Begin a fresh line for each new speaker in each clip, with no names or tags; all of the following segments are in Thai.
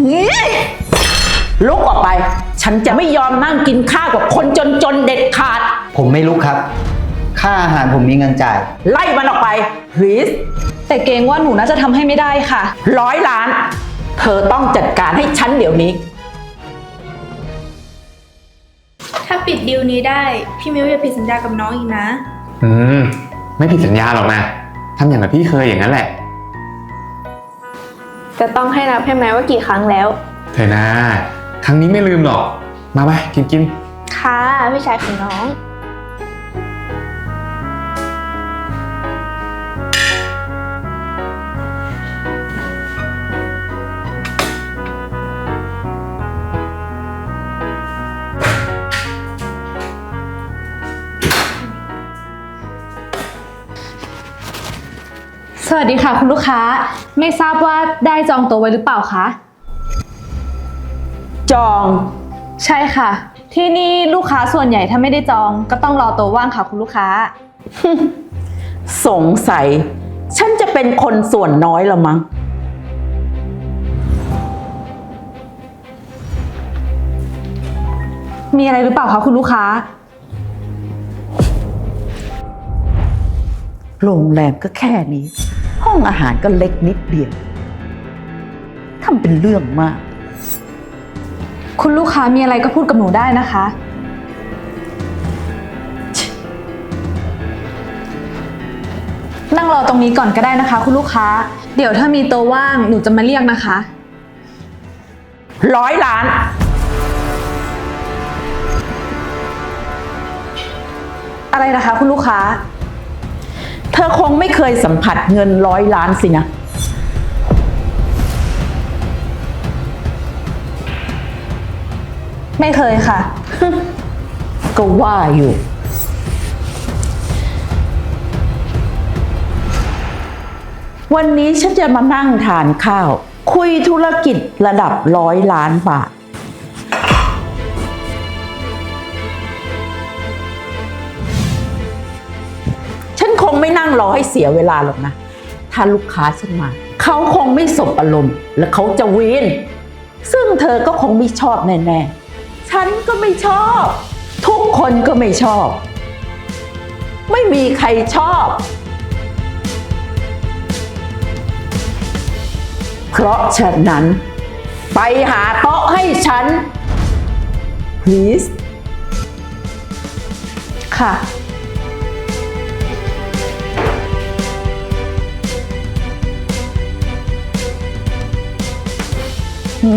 งี้ลุกออกไป ฉันจะไม่ยอมนั่งกินข้าวกับคนจนๆเด็ดขาด
ผมไม่ลุกครับ ค่าอาหารผมมีเงินจ่าย
ไล่มันออกไปพลีส
แต่เกรงว่าหนูน่าจะทำให้ไม่ได้ค่ะ
ร้อยล้าน เธอต้องจัดการให้ฉันเดี๋ยวนี้
ถ้าปิดดีลนี้ได้ พี่มิวอย่าผิดสัญญากับน้องอีกนะ
อืม ไม่ผิดสัญญาหรอกนะทำอย่างกับพี่เคยอย่างนั้นแหละ
จะต้องให้นับให้ไหมว่ากี่ครั้งแล้ว
เธอนะ ครั้งนี้ไม่ลืมหรอก มาไปกินกิน
ค่ะพี่ชายของน้อง
วัสดีค่ะคุณลูกค้า ไม่ทราบว่าได้จองโต๊ะไว้หรือเปล่าคะ
จอง
ใช่ค่ะ ที่นี่ลูกค้าส่วนใหญ่ถ้าไม่ได้จอง ก็ต้องรอโต๊ะว่างค่ะคุณลูกค้า
สงสัย ฉันจะเป็นคนส่วนน้อยละมั้ง
มีอะไรหรือเปล่าคะคุณลูกค้า
โรงแรมก็แค่นี้ ห้องอาหารก็เล็กนิดเดียวทำเป็นเรื่องมาก
คุณลูกค้ามีอะไรก็พูดกับหนูได้นะคะ นั่งรอตรงนี้ก่อนก็ได้นะคะ คุณลูกค้า เดี๋ยวถ้ามีโต๊ะว่างหนูจะมาเรียกนะคะ
ร้อยล้าน
อะไรนะคะ คุณลูกค้า
เธอคงไม่เคยสัมผัสเงินร้อยล้านสินะ
ไม่เคยค่ะ
ก็ว่าอยู่ วันนี้ฉันจะมานั่งทานข้าว คุยธุรกิจระดับร้อยล้านบาท ไม่นั่งรอให้เสียเวลาหรอกนะ ถ้าลูกค้าฉันมา เขาคงไม่สบอารมณ์ และเขาจะวีนซึ่งเธอก็คงไม่ชอบแน่ๆ ฉันก็ไม่ชอบ ทุกคนก็ไม่ชอบ ไม่มีใครชอบ เพราะฉะนั้น ไปหาโต๊ะให้ฉัน please
ค่ะ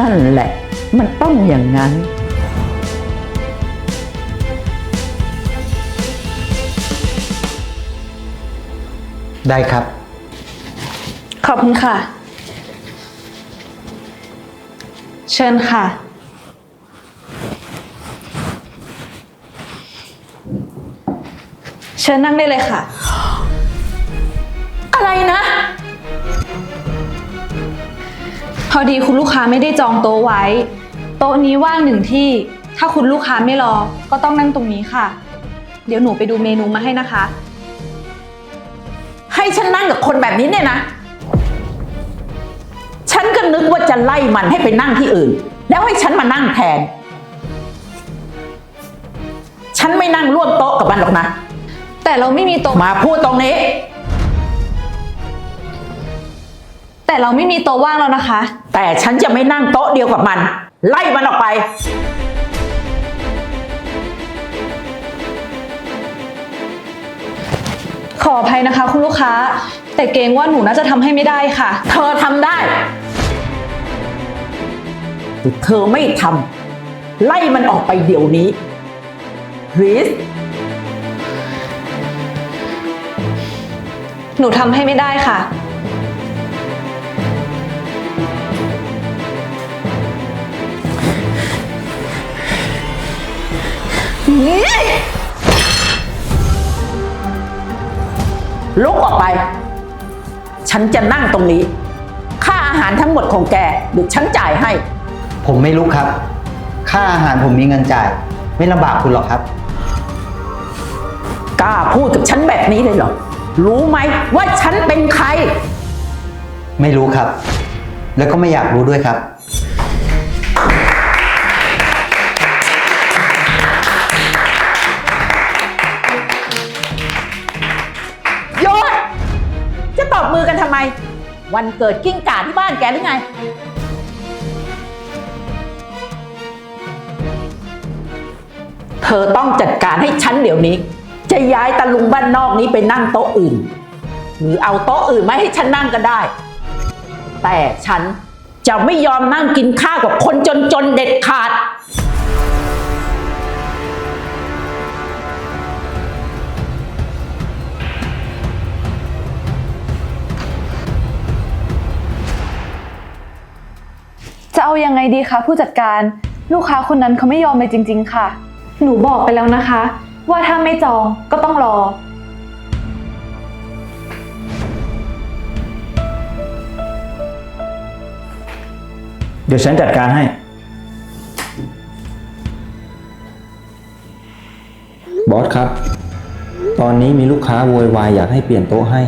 นั่นแหละ มันต้องอย่างนั้น
ได้ครับ
ขอบคุณค่ะ เชิญค่ะ เชิญนั่งได้เลยค่ะ
อะไรนะ
อดีคุณลูกค้าไม่ได้จองโต๊ะไว้ โต๊ะนี้ว่างหนึ่งที่ ถ้าคุณลูกค้าไม่รอ ก็ต้องนั่งตรงนี้ค่ะ เดี๋ยวหนูไปดูเมนูมาให้นะคะ
ให้ฉันนั่งกับคนแบบนี้เนี่ยนะ ฉันก็นึกว่าจะไล่มันให้ไปนั่งที่อื่น แล้วให้ฉันมานั่งแทน ฉันไม่นั่งร่วมโต๊ะกับมันหรอกนะ
แต่เราไม่มีโต๊ะ
มาพูดตรงนี้
แต่เราไม่มีโต๊ะว่างแล้วนะคะ
แต่ฉันจะไม่นั่งโต๊ะเดียวกับมัน ไล่มันออกไป
ขออภัยนะคะ คุณลูกค้า แต่เกรงว่าหนูน่าจะทำให้ไม่ได้ค่ะ
เธอทำได้หรือเธอไม่ทำไล่มันออกไปเดี๋ยวนี้ please
หนูทำให้ไม่ได้ค่ะ
ลุกออกไป ฉันจะนั่งตรงนี้ ค่าอาหารทั้งหมดของแกเดี๋ยวฉันจ่ายให้
ผมไม่ลุกครับ ค่าอาหารผมมีเงินจ่าย ไม่ลำบากคุณหรอกครับ
กล้าพูดกับฉันแบบนี้เลยเหรอ รู้ไหมว่าฉันเป็นใคร
ไม่รู้ครับ แล้วก็ไม่อยากรู้ด้วยครับ
วันเกิดกิ้งก่าที่บ้านแกหรือไง เธอต้องจัดการให้ฉันเดี๋ยวนี้ จะย้ายตะลุงบ้านนอกนี้ไปนั่งโต๊ะอื่น หรือเอาโต๊ะอื่นมาให้ฉันนั่งก็ได้ แต่ฉันจะไม่ยอมนั่งกินข้าวกับคนจนๆเด็ดขาด
จะเอายังไงดีคะผู้จัดการลูกค้าคนนั้นเขาไม่ยอมเลยจริง ๆ ค่ะ หนูบอกไปแล้วนะคะ ว่าถ้าไม่จองก็ต้องรอ
เดี๋ยวฉันจัดการให้
บอสครับ ตอนนี้มีลูกค้าโวยวายอยากให้เปลี่ยนโต๊ะให้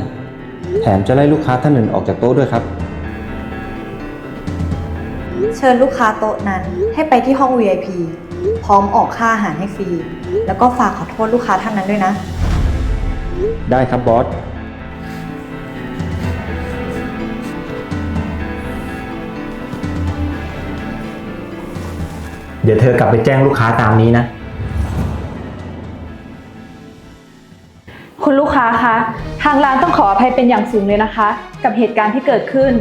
แถมจะไล่ลูกค้าท่านอื่นออกจากโต๊ะด้วยครับ
เชิญลูกค้าโต๊ะนั้นให้ไปที่ห้อง VIP พร้อมออกค่าอาหารให้ฟรี แล้วก็ฝากขอโทษลูกค้าท่านนั้นด้วยนะ
ได้ครับบอส
เดี๋ยวเธอกลับไปแจ้งลูกค้าตามนี้นะ
คุณลูกค้าคะ ทางร้านต้องขออภัยเป็นอย่างสูงเลยนะคะ กับเหตุการณ์ที่เกิดขึ้น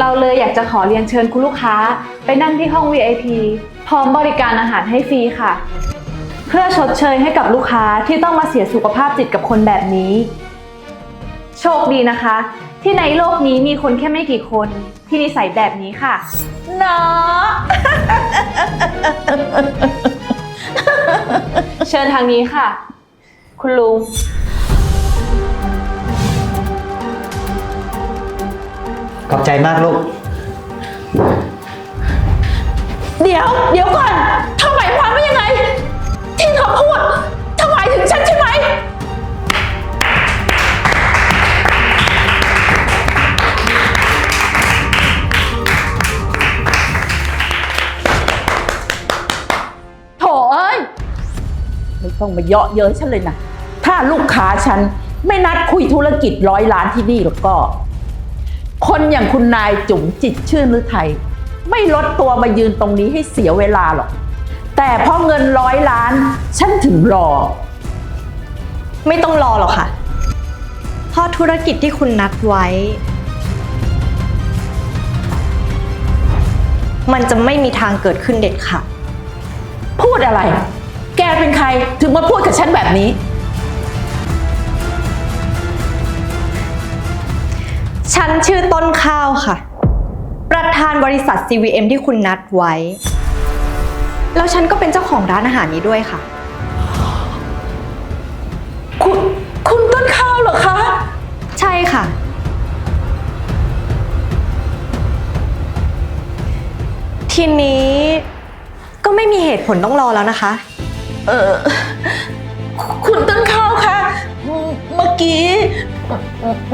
เราเลยอยากจะขอเรียนเชิญคุณลูกค้า ไปนั่งที่ห้อง VIP พร้อมบริการอาหารให้ฟรีค่ะ เพื่อชดเชยให้กับลูกค้าที่ต้องมาเสียสุขภาพจิตกับคนแบบนี้ โชคดีนะคะ ที่ในโลกนี้มีคนแค่ไม่กี่คนที่นิสัยแบบนี้ค่ะ
เนาะ
เชิญทางนี้ค่ะ คุณลุง
ขอบใจมากลูก
เดี๋ยว เดี๋ยวก่อนเธอหมายความว่ายังไง ที่เธอพูดเธอหมายถึงฉันใช่ไหม โถเอ้ย ไม่ต้องมาเยาะเย้ยฉันเลยนะ ถ้าลูกค้าฉันไม่นัดคุยธุรกิจร้อยล้านที่นี่แล้วก็ คนอย่างคุณนายจุ๋มจิตรชื่นหรือไทย ไม่ลดตัวมายืนตรงนี้ให้เสียเวลาหรอก แต่เพราะเงินร้อยล้าน ฉันถึงรอ
ไม่ต้องรอหรอกค่ะ เพราะธุรกิจที่คุณนัดไว้ มันจะไม่มีทางเกิดขึ้นเด็ดขาด
พูดอะไร แกเป็นใครถึงมาพูดกับฉันแบบนี้
ฉันชื่อต้นข้าวค่ะ ประธานบริษัท CVM ที่คุณนัดไว้ แล้วฉันก็เป็นเจ้าของร้านอาหารนี้ด้วยค่ะ
คุณคุณต้นข้าวเหรอคะ
ใช่ค่ะ ทีนี้ก็ไม่มีเหตุผลต้องรอแล้วนะคะ
เออ คุณต้นข้าวคะ เมื่อกี้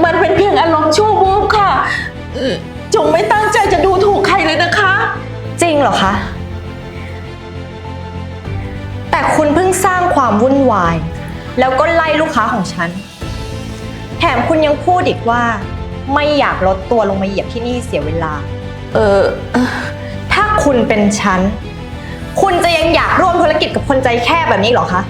มันเป็นเพียงอารมณ์ชั่ววูบค่ะเอ่อจงไม่ตั้งใจจะดูถูกใครเลยนะคะ
จริงเหรอคะ แต่คุณเพิ่งสร้างความวุ่นวาย แล้วก็ไล่ลูกค้าของฉัน แถมคุณยังพูดอีกว่า ไม่อยากลดตัวลงมาเหยียบที่นี่เสียเวลา
เออ
ถ้าคุณเป็นฉัน คุณจะยังอยากร่วมธุรกิจกับคนใจแคบแบบนี้เหรอคะ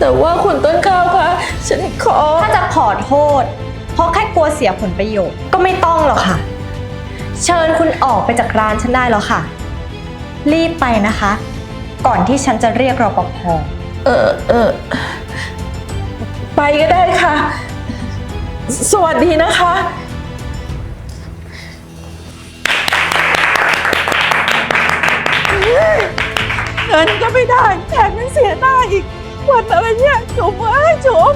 แต่ว่าคุณต้นข้าวคะฉันขอ
ถ้าจะขอโทษ เพราะแค่กลัวเสียผลประโยชน์ก็ไม่ต้องหรอกค่ะ เชิญคุณออกไปจากร้านฉันได้แล้วค่ะ รีบไปนะคะ ก่อนที่ฉันจะเรียกรปภ
เออเออไปก็ได้ค่ะ สวัสดีนะคะ เงินก็ไม่ได้แถมยังเสียหน้าอีก วันอะไรเนี่ยจุ๋มเอ้ยจุ๋ม